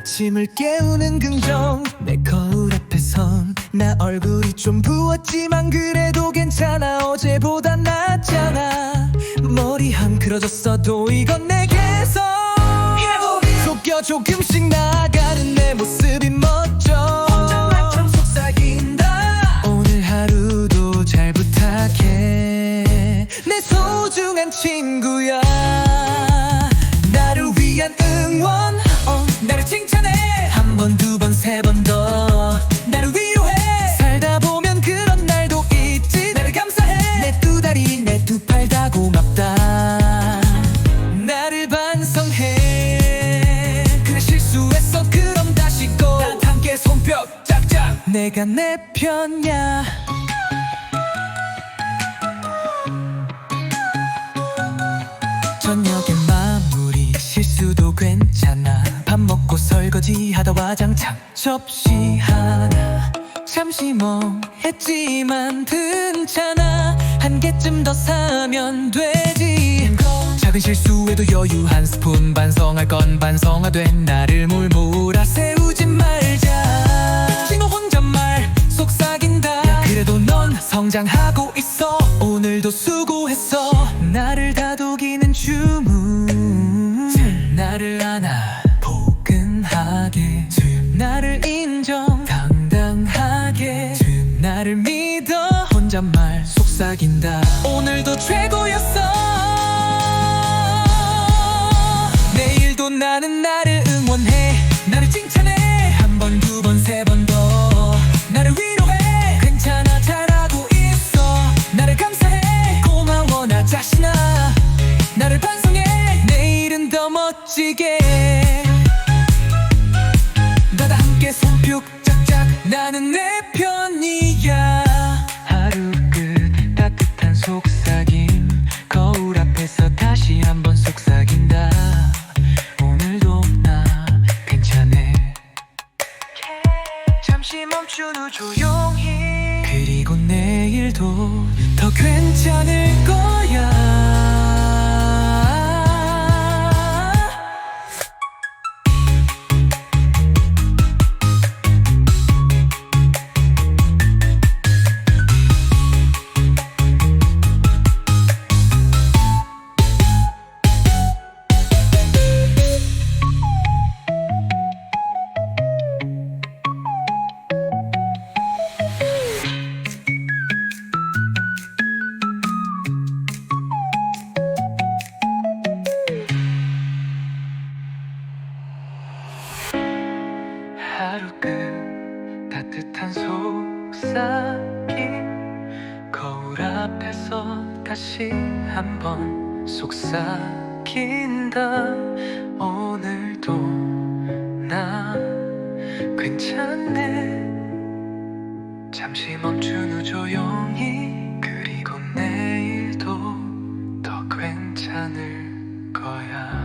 아침을 깨우는 긍정. 내 거울 앞에선 나 얼굴이 좀 부었지만 그래도 괜찮아. 어제보다 낫잖아. 머리 한 그러졌어도 이건 내게서. 속여 조금씩 나 내가 내 편야. 저녁에 마무리 실수도 괜찮아. 밥 먹고 설거지 하다 와장창 접시 하나. 잠시 멍했지만 괜찮아 한 개쯤 더 사면 되지. 작은 실수에도 여유 한 스푼 반성할 건 반성하된 나를 몰몰아 세우 성장하고 있어. 오늘도 수고했어. 나를 다독이는 주문. 나를 안아 포근하게. 나를 인정 당당하게. 나를 믿어. 혼잣말 속삭인다. 오늘도 최고였어. 내일도 나는 나를 멋지게. 나다 함께 손뼉 짝짝. 나는 내 편이야. 하루 끝 따뜻한 속삭임. 거울 앞에서 다시 한번 속삭인다. 오늘도 나 괜찮네. 잠시 멈춘 후 조용히. 그리고 내일도 더 괜찮을 거야 따뜻한 속삭임 거울 앞에서 다시 한번 속삭인다. 오늘도 나 괜찮네. 잠시 멈춘 후 조용히 그리고 내일도 더 괜찮을 거야